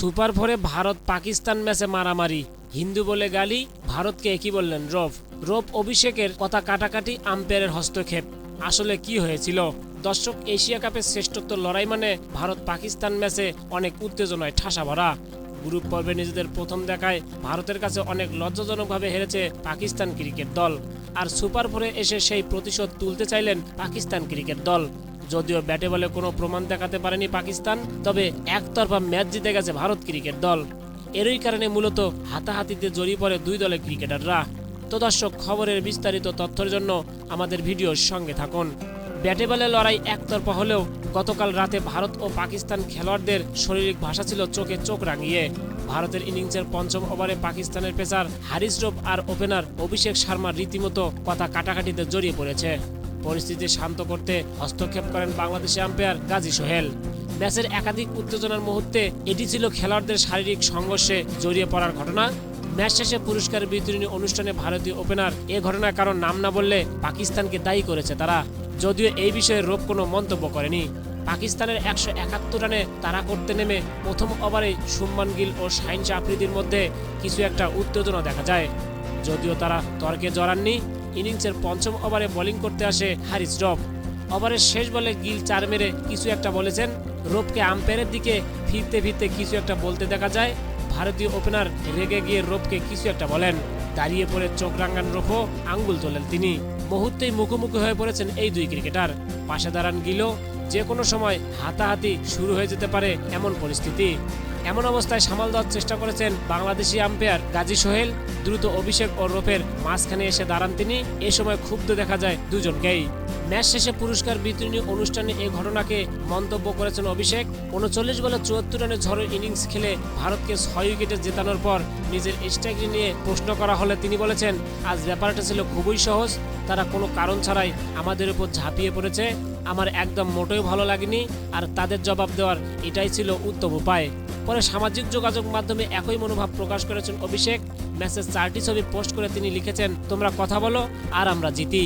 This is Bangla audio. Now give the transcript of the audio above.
সুপার ফোরে ভারত পাকিস্তান ম্যাচে মারামারি। হিন্দু বলে গালি, ভারতকে একই বললেন রোপ রোপ অভিষেকের কথা কাটাকাটি আম্পায়ারের হস্তক্ষেপ। আসলে কি হয়েছিল? দর্শক, এশিয়া কাপের শ্রেষ্ঠত্ব লড়াই মানে ভারত পাকিস্তান ম্যাচে অনেক উত্তেজনায় ঠাসা ভরা। গ্রুপ পর্বে নিজেদের প্রথম দেখায় ভারতের কাছে অনেক লজ্জাজনকভাবে হেরেছে পাকিস্তান ক্রিকেট দল। আর সুপার ফোরে এসে সেই প্রতিশোধ তুলতে চাইলেন পাকিস্তান ক্রিকেট দল। যদিও ব্যাটে বলে কোনো প্রমাণ দেখাতে পারেনি পাকিস্তান, তবে একতরফা ম্যাচ জিতে গেছে ভারত ক্রিকেট দল। এরই কারণে মূলত হাতাহাতিতে জড়িয়ে পড়ে দুই দলের ক্রিকেটাররা। তো দর্শক, খবরের বিস্তারিত তথ্যের জন্য আমাদের ভিডিওর সঙ্গে থাকুন। ব্যাটে বলে লড়াই একতরফা হলেও গতকাল রাতে ভারত ও পাকিস্তান খেলোয়াড়দের শারীরিক ভাষা ছিল চোখে চোখ রাঙিয়ে। ভারতের ইনিংসের পঞ্চম ওভারে পাকিস্তানের পেসার হারিস রোপ আর ওপেনার অভিষেক শর্মা রীতিমতো কথা কাটাকাটিতে জড়িয়ে পড়েছে। পরিস্থিতি শান্ত করতে হস্তক্ষেপ করেন বাংলাদেশি আম্পায়ার গাজী সোহেল। ম্যাচের একাধিক উত্তেজনার মুহূর্তে এটি ছিল খেলোয়াড়দের শারীরিক সংঘর্ষে জড়িয়ে পড়ার ঘটনা। ম্যাচ শেষে পুরস্কার বিতরণী অনুষ্ঠানে ভারতীয় ওপেনার এ ঘটনার কারণ নাম না বললে পাকিস্তানকে দায়ী করেছে তারা। যদিও এই বিষয়ে রোপ কোনো মন্তব্য করেনি। পাকিস্তানের একশো একাত্তর রানে তারা করতে নেমে প্রথম ওভারে সুম্মান গিল ও শাহিন আফ্রিদির মধ্যে কিছু একটা উত্তেজনা দেখা যায়। যদিও তারা তর্কে জড়াননি ইনিংসের পঞ্চম ওভারে বোলিং করতে আসে হারিস রব। ওভারের শেষ বলে গিল চার মেরে কিছু একটা বলেছেন। রোপকে আম্পায়ারের দিকে ফিরতে ফিরতে কিছু একটা বলতে দেখা যায়। ভারতীয় ওপেনার রেগে গিয়ে রোপকে কিছু একটা বলেন। দাঁড়িয়ে পড়ে চোখ রাঙ্গান রোপও আঙ্গুল তোলেন তিনি। মুহূর্তেই মুখোমুখি হয়ে পড়েছেন এই দুই ক্রিকেটার। পাশে দাঁড়ান গিলও, যে কোনো সময় হাতাহাতি শুরু হয়ে যেতে পারে এমন পরিস্থিতি। এমন অবস্থায় সামাল দেওয়ার চেষ্টা করেছেন বাংলাদেশি আম্পায়ার গাজী সোহেল। দ্রুত অভিষেক ও রোপের মাঝখানে এসে দাঁড়ান তিনি। এ সময় ক্ষুব্ধ দেখা যায় দুজনকেই। ম্যাচ শেষে পুরস্কার বিতরণী অনুষ্ঠানে এই ঘটনাকে মন্তব্য করেছেন অভিষেক। উনচল্লিশ বলে চুয়াত্তর রানের ঝড়ো ইনিংস খেলে ভারতকে ছয় উইকেটে জেতানোর পর নিজের স্ট্রাইক নিয়ে প্রশ্ন করা হলে তিনি বলেছেন, আজ ব্যাপারটা ছিল খুবই সহজ। তারা কোনো কারণ ছাড়াই আমাদের উপর ঝাঁপিয়ে পড়েছে। আমার একদম মোটেও ভালো লাগেনি। আর তাদের জবাব দেওয়ার এটাই ছিল উত্তম উপায়। পরে সামাজিক যোগাযোগ মাধ্যমে একই মনোভাব প্রকাশ করেছেন অভিষেক। ম্যাচের চারটি ছবি পোস্ট করে তিনি লিখেছেন, তোমরা কথা বলো আর আমরা জিতি।